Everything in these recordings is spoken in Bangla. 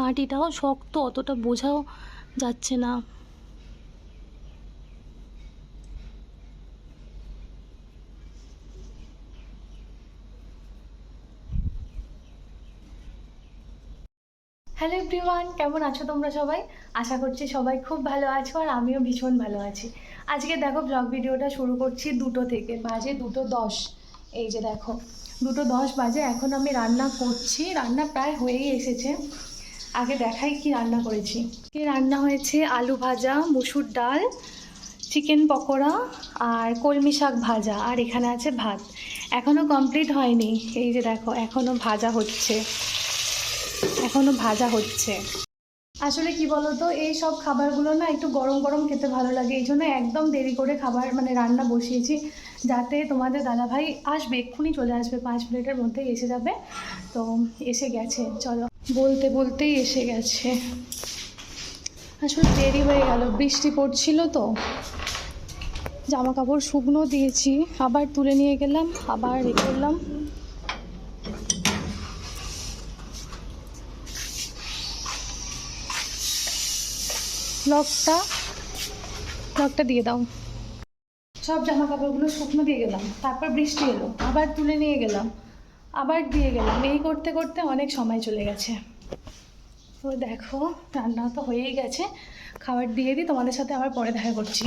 মাটিটাও শক্ত, অতটা বোঝাও যাচ্ছে না। হ্যালো এভরিওয়ান কেমন আছো তোমরা সবাই? আশা করছি সবাই খুব ভালো আছো আর আমিও ভীষণ ভালো আছি। আজকে দেখো ব্লগ ভিডিওটা শুরু করছি দুটো থেকে, বাজে দুটো দশ। এই যে দেখো, দুটো দশ বাজে, এখন আমি রান্না করছি। রান্না প্রায় হয়েই এসেছে। আগে দেখাই কি রান্না করেছি। কি রান্না হয়েছে? আলু ভাজা, মুসুর ডাল, চিকেন পকোড়া আর কলমি শাক ভাজা। আর এখানে আছে ভাত। এখনও কমপ্লিট হয়নি। এই যে দেখো এখনও ভাজা হচ্ছে। এখনও ভাজা হচ্ছে। আসলে কি বলতো, এই সব খাবারগুলো না একটু গরম গরম খেতে ভালো লাগে। এই জন্য একদম দেরি করে খাবার মানে রান্না বসিয়েছি। যাতে তোমাদের দাদাভাই আসবে, এক্ষুনি চলে আসবে, পাঁচ মিনিটের মধ্যেই এসে যাবে। তো এসে গেছে, চলো। বলতে বলতেই এসে গেছে। আসলে দেরি হয়ে গেল, বৃষ্টি পড়ছিল তো। জামা কাপড় শুকনো দিয়েছি, আবার তুলে নিয়ে গেলাম, আবার এ করলাম। লকটা লকটা দিয়ে দাও। সব জামা কাপড়গুলো শুকনো দিয়ে গেলাম। তারপর বৃষ্টি এলো, আবার তুলে নিয়ে গেলাম, আবার দিয়ে গেলাম। এই করতে করতে অনেক সময় চলে গেছে। তো দেখো রান্না তো হয়েই গেছে। খাবার দিয়ে দিই, তোমাদের সাথে আবার পরে দেখা করছি।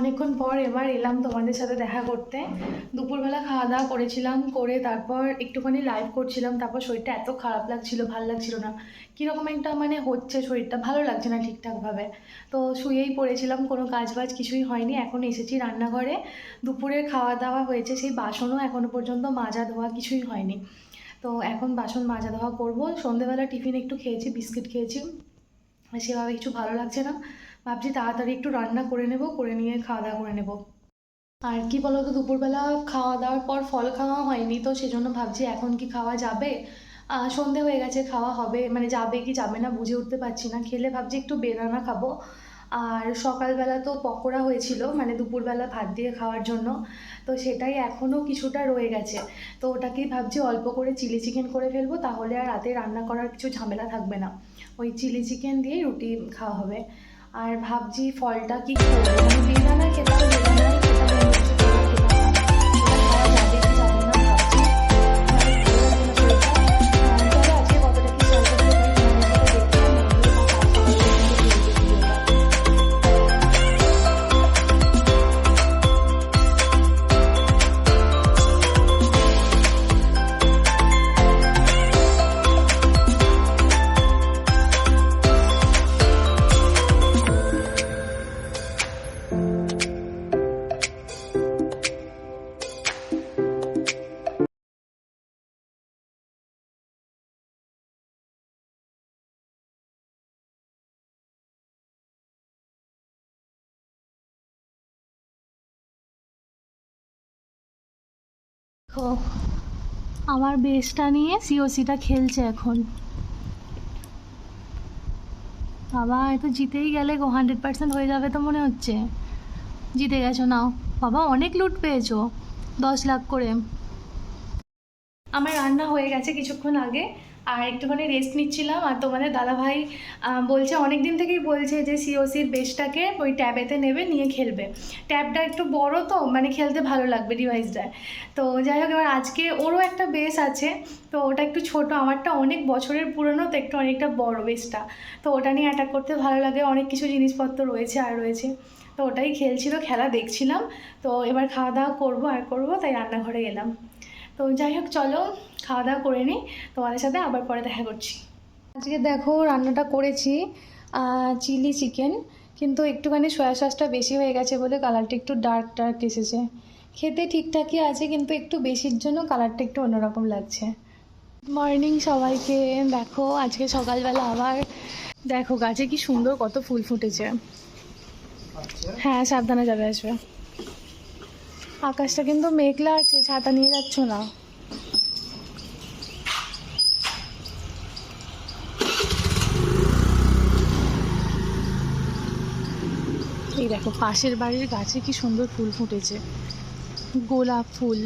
অনেকক্ষণ পর এবার এলাম তোমাদের সাথে দেখা করতে। দুপুরবেলা খাওয়া দাওয়া করেছিলাম, করে তারপর একটুখানি লাইভ করছিলাম, তারপর শরীরটা এত খারাপ লাগছিল, ভালো লাগছিল না। কীরকম একটা মানে হচ্ছে শরীরটা, ভালো লাগছে না ঠিকঠাকভাবে। তো শুয়েই পড়েছিলাম, কোনো কাজ বাজ কিছুই হয়নি, এখন এসেছি রান্নাঘরে। দুপুরের খাওয়া দাওয়া হয়েছে, সেই বাসনও এখনও পর্যন্ত মাজা ধোয়া কিছুই হয়নি। তো এখন বাসন মাজা ধোয়া করব। সন্ধেবেলা টিফিন একটু খেয়েছি, বিস্কিট খেয়েছি। সেভাবে কিছু ভালো লাগছে না। ভাবছি তাড়াতাড়ি একটু রান্না করে নেব, করে নিয়ে খাওয়া দাওয়া করে নেব। আর কি বলতো, দুপুরবেলা খাওয়া দাওয়ার পর ফল খাওয়া হয়নি, তো সেজন্য ভাবছি এখন কি খাওয়া যাবে? সন্ধে হয়ে গেছে, খাওয়া হবে মানে যাবে কি যাবে না বুঝে উঠতে পারছি না, খেলে ভাবছি একটু বেদানা খাব। আর সকালবেলা তো পকোড়া হয়েছিল মানে দুপুরবেলা ভাত দিয়ে খাওয়ার জন্য, তো সেটাই এখনও কিছুটা রয়ে গেছে। তো ওটাকেই ভাবছি অল্প করে চিলি চিকেন করে ফেলব, তাহলে আর রাতে রান্না করার কিছু ঝামেলা থাকবে না। ওই চিলি চিকেন দিয়ে রুটি খাওয়া হবে। আর ভাবছি ফলটা কি করব? মানে বেদানা খেতাম বেদানা খেতাম আমার বেসটা নিয়ে সিওসিটা খেলছে এখন। বাবা, এ তো জিতেই গেলে গো হান্ড্রেড পার্সেন্ট হয়ে যাবে তো মনে হচ্ছে। জিতে গেছো, নাও। বাবা, অনেক লুট পেয়েছ, দশ লাখ করে। আমার রান্না হয়ে গেছে কিছুক্ষণ আগে। আর একটুখানি রেস্ট নিচ্ছিলাম আর তোমাদের দাদাভাই বলছে অনেক দিন থেকেই বলছে যে সিওসির বেসটাকে ওই ট্যাবেতে নেবে, নিয়ে খেলবে। ট্যাবটা একটু বড় তো মানে খেলতে ভালো লাগবে ডিভাইসটা তো যাই হোক, এবার আজকে ওরও একটা বেস আছে, তো ওটা একটু ছোট, আমারটা অনেক বছরের পুরনো, তো একটু অনেকটা বড় বেসটা। তো ওটা নিয়ে অ্যাটাক করতে ভালো লাগে, অনেক কিছু জিনিসপত্র রয়েছে, আর রয়েছে। তো ওটাই খেলছিল, খেলা দেখছিলাম। তো এবার খাওয়া দাওয়া করব, আর করব, তাই রান্নাঘরে গেলাম তো যাই হোক চলো খাওয়া দাওয়া করে নিই। তোমাদের সাথে আবার পরে দেখা করছি। আজকে দেখো রান্নাটা করেছি চিলি চিকেন। কিন্তু একটুখানি সয়া সসটা বেশি হয়ে গেছে বলে কালারটা একটু ডার্ক ডার্ক এসেছে। খেতে ঠিকঠাকই আছে কিন্তু একটু বেশির জন্য কালারটা একটু অন্যরকম লাগছে। মর্নিং সবাইকে। দেখো আজকে সকালবেলা আবার দেখো গাছে কি সুন্দর কত ফুল ফুটেছে। হ্যাঁ সাবধানে যাবে আসবে। আকাশটা কিন্তু মেঘলা আছে, ছাতা নিয়ে যাচ্ছ না। এই দেখো, পাশের বাড়ির গাছে কি সুন্দর ফুল ফুটেছে। গোলাপ ফুল।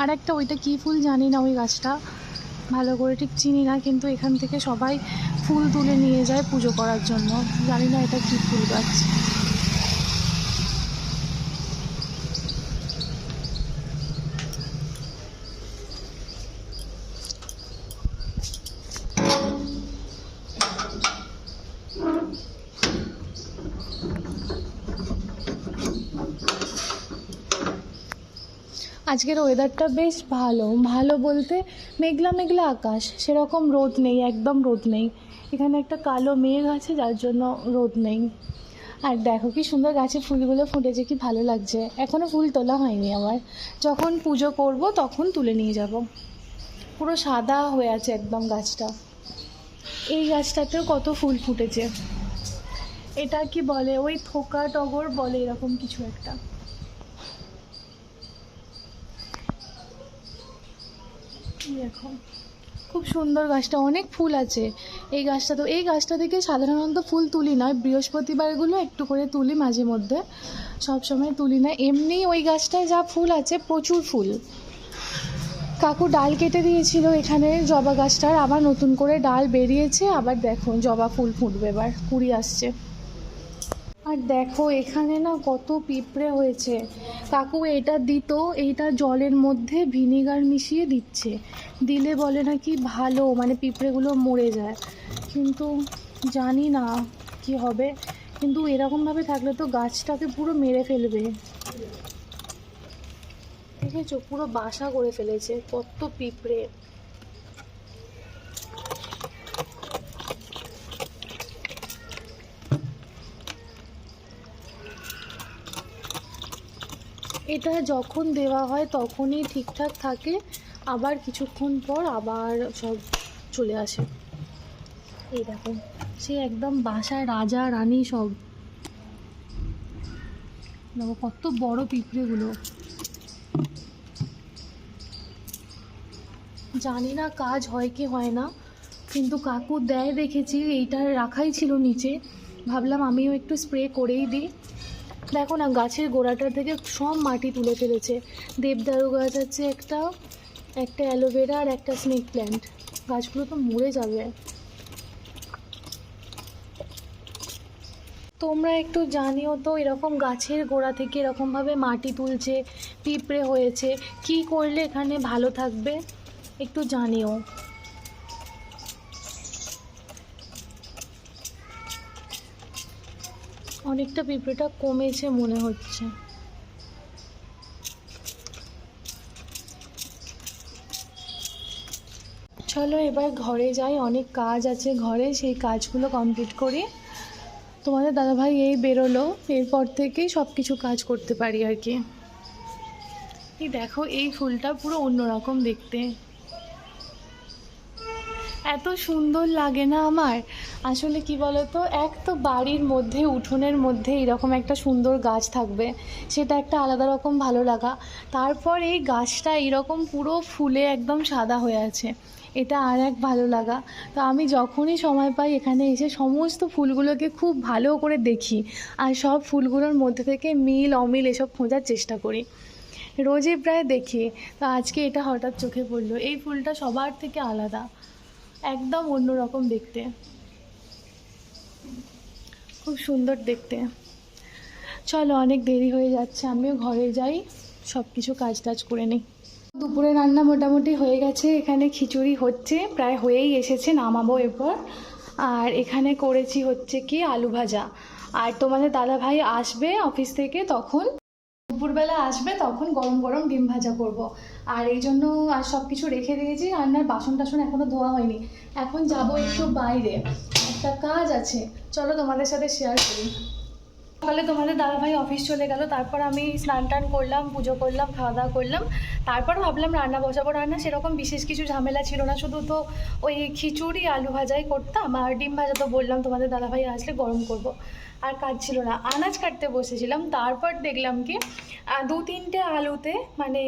আর একটা, ওইটা কি ফুল জানি না ওই গাছটা। ভালো করে ঠিক চিনি না, কিন্তু এখান থেকে সবাই ফুল তুলে নিয়ে যায় পুজো করার জন্য। জানি না এটা কি ফুল গাছ। আজকের ওয়েদারটা বেশ ভালো। ভালো বলতে মেঘলা মেঘলা আকাশ। সেরকম রোদ নেই, একদম রোদ নেই। এখানে একটা কালো মেঘ আছে, যার জন্য রোদ নেই। আর দেখো কি সুন্দর গাছের ফুলগুলো ফুটেছে, কি ভালো লাগছে। এখনও ফুল তোলা হয়নি আমার যখন পুজো করব, তখন তুলে নিয়ে যাব। পুরো সাদা হয়ে আছে একদম গাছটা। এই গাছটাতেও কত ফুল ফুটেছে। এটা কি বলে? ওই থোকা টগর বলে এরকম কিছু একটা। দেখো। খুব সুন্দর গাছটা, অনেক ফুল আছে। এই গাছটা তো, এই গাছটা থেকে সাধারণত ফুল তুলি না বৃহস্পতিবারগুলো একটু করে তুলি মাঝে মধ্যে। সব সময় তুলি না। এমনি ওই গাছটায় যা ফুল আছে, প্রচুর ফুল। কাকু ডাল কেটে দিয়েছিল এখানে জবা গাছটার, আবার নতুন করে ডাল বেরিয়েছে। আবার দেখো, জবা ফুল ফুটবে এবার, কুড়ি আসছে। আর দেখো, এখানে না কত পিঁপড়ে হয়েছে। কাকু এটা দিত, এইটা জলের মধ্যে ভিনিগার মিশিয়ে দিচ্ছে। দিলে বলে নাকি ভালো মানে পিঁপড়েগুলো মরে যায়। কিন্তু জানি না কি হবে। কিন্তু এরকমভাবে থাকলে তো গাছটাকে পুরো মেরে ফেলবে। দেখেছ, পুরো বাসা করে ফেলেছে, কত পিঁপড়ে। এটা যখন দেওয়া হয় তখনই ঠিকঠাক থাকে, আবার কিছুক্ষণ পর আবার সব চলে আসে। এই দেখো, সে একদম বাসায় রাজা, রানী সব। দেখো, কত বড় পিঁপড়েগুলো। জানি না কাজ হয় কি হয় না, কিন্তু কাকু দেয় দেখেছি, এইটা রাখাই ছিল নিচে। ভাবলাম আমিও একটু স্প্রে করেই দিই। দেখো না গাছের গোড়াটা থেকে সব মাটি তুলে ফেলেছে। দেবদারু গাছ আছে একটা একটা অ্যালোভেরা আর একটা স্নেক প্ল্যান্ট গাছগুলো তো মরে যাবে। তোমরা একটু জানিও তো, এরকম গাছের গোড়া থেকে এরকমভাবে মাটি তুলছে, পিঁপড়ে হয়েছে, কি করলে এখানে ভালো থাকবে? একটু জানিও। অনেকটা পিঁপড়েটা কমেছে মনে হচ্ছে। চলো এবার ঘরে যাই, অনেক কাজ আছে ঘরে, সেই কাজগুলো কমপ্লিট করি। তোমাদের দাদাভাই এই বেরোলো, এরপর থেকেই সব কিছু কাজ করতে পারি আর কি। দেখো, এই ফুলটা পুরো অন্যরকম দেখতে। এত সুন্দর লাগে না আমার? আসলে কি বলতো, এক তো বাড়ির মধ্যে, উঠোনের মধ্যে এরকম একটা সুন্দর গাছ থাকবে, সেটা একটা আলাদা রকম ভালো লাগা। তারপর এই গাছটা এরকম পুরো ফুলে একদম সাদা হয়ে আছে, এটা আর এক ভালো লাগা। তো আমি যখনই সময় পাই এখানে এসে সমস্ত ফুলগুলোকে খুব ভালো করে দেখি, আর সব ফুলগুলোর মধ্যে থেকে মিল, অমিল এসব খোঁজার চেষ্টা করি। রোজই প্রায় দেখি, তো আজকে এটা হঠাৎ চোখে পড়ল, এই ফুলটা সবার থেকে আলাদা। একদম অন্যরকম দেখতে। খুব সুন্দর দেখতে। চলো, অনেক দেরি হয়ে যাচ্ছে, আমিও ঘরে যাই সব কিছু কাজ টাজ করে নিই। দুপুরে রান্না মোটামুটি হয়ে গেছে, এখানে খিচুড়ি হচ্ছে, প্রায় হয়েই এসেছে, নামাবো এরপর। আর এখানে করেছি হচ্ছে কি, আলু ভাজা। আর তোমাদের দাদা ভাই আসবে অফিস থেকে তখন, দুপুরবেলা আসবে তখন গরম গরম ডিম ভাজা করব। আর এই জন্য আর সব কিছু রেখে দিয়েছি রান্নার বাসন টাসন এখনও ধোয়া হয়নি। এখন যাব একটু বাইরে। একটা কাজ আছে, চলো তোমাদের সাথে শেয়ার করি। সকালে তোমাদের দাদাভাই অফিস চলে গেল, তারপর আমি স্নান টান করলাম, পুজো করলাম, খাওয়া দাওয়া করলাম। তারপর ভাবলাম রান্না বসাবো। রান্না সেরকম বিশেষ কিছু ঝামেলা ছিল না, শুধু তো ওই খিচুড়ি, আলু ভাজাই করতাম, আর ডিম ভাজা তো বললাম তোমাদের দাদাভাই আসলে গরম করব। আর কাজ ছিল না। আনাজ কাটতে বসেছিলাম, তারপর দেখলাম কি দু তিনটে আলুতে মানে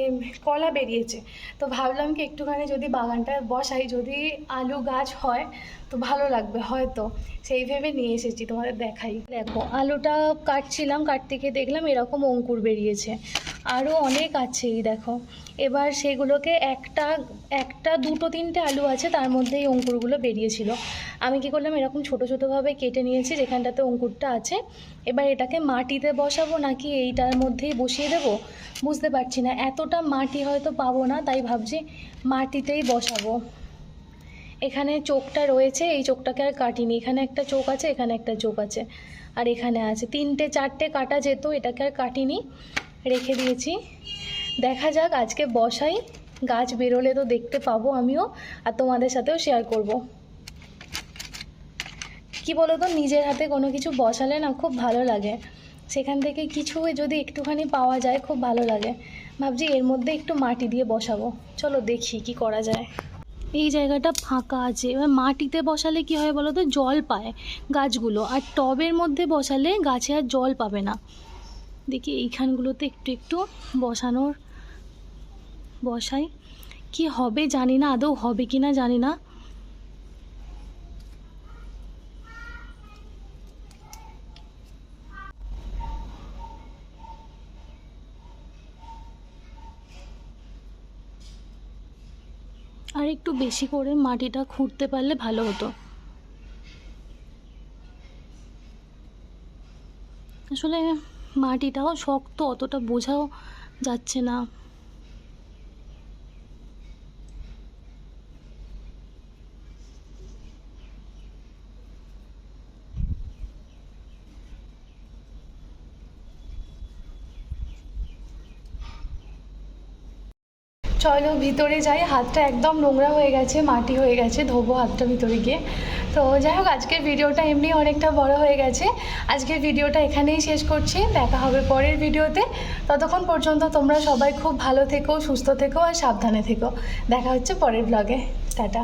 কলা বেরিয়েছে। তো ভাবলাম কি, একটুখানি যদি বাগানটা বসাই, যদি আলু গাছ হয়, তো ভালো লাগবে হয়তো। সেই ভেবে নিয়ে এসেছি, তোমাদের দেখাই। দেখো, আলুটা কাটছিলাম, কাটতে গিয়ে দেখলাম এরকম অঙ্কুর বেরিয়েছে। আরও অনেক আছে, এই দেখো। এবার সেগুলোকে একটা একটা, দুটো, তিনটে আলু আছে, তার মধ্যে এই অঙ্কুরগুলো বেরিয়েছিল। আমি কি করলাম, এরকম ছোট ছোটোভাবে কেটে নিয়েছি, যেখানটাতে অঙ্কুরটা আছে। এবার এটাকে মাটিতে বসাবো নাকি এইটার মধ্যেই বসিয়ে দেবো? বুঝতে পারছি না, এতটা মাটি হয়তো পাবো না, তাই ভাবছি মাটিতেই বসাবো। এখানে চোখটা রয়েছে, এই চোখটাকে আর কাটিনি। এখানে একটা চোখ আছে, এখানে একটা চোখ আছে, আর এখানে আছে। তিনটে, চারটে কাটা যেত এটাকে আর কাটিনি। রেখে দিয়েছি। দেখা যাক আজকে বসাই। গাছ বেরোলে তো দেখতে পাবো আমিও আর তোমাদের সাথেও শেয়ার করব। কি বলো তো নিজের হাতে কোনো কিছু বসালে না খুব ভালো লাগে। সেখান থেকে কিছু যদি একটুখানি পাওয়া যায় খুব ভালো লাগে। ভাবছি এর মধ্যে একটু মাটি দিয়ে বসাবো। চলো দেখি কি করা যায়। এই জায়গাটা ফাঁকা আছে। এবার মাটিতে বসালে কি হয় বলো তো জল পায় গাছগুলো। আর টবের মধ্যে বসালে গাছে আর জল পাবে না। দেখি এইখানগুলোতে একটু একটু বসানোর, বসাই। কি হবে জানি না, আদৌ হবে কি না জানি না। আর একটু বেশি করে মাটিটা খুঁড়তে পারলে ভালো হতো। আসলে মাটিটাও শক্ত, অতটা বোঝাও যাচ্ছে না। চলো ভিতরে যাই, হাতটা একদম নোংরা হয়ে গেছে, মাটি হয়ে গেছে, ধোবো হাতটা ভিতরে গিয়ে। তো যাই হোক, আজকের ভিডিওটা এমনি অনেকটা বড় হয়ে গেছে। আজকের ভিডিওটা এখানেই শেষ করছি। দেখা হবে পরের ভিডিওতে। ততক্ষণ পর্যন্ত তোমরা সবাই খুব ভালো থেকো, সুস্থ থেকো আর সাবধানে থেকো। দেখা হচ্ছে পরের ব্লগে টাটা।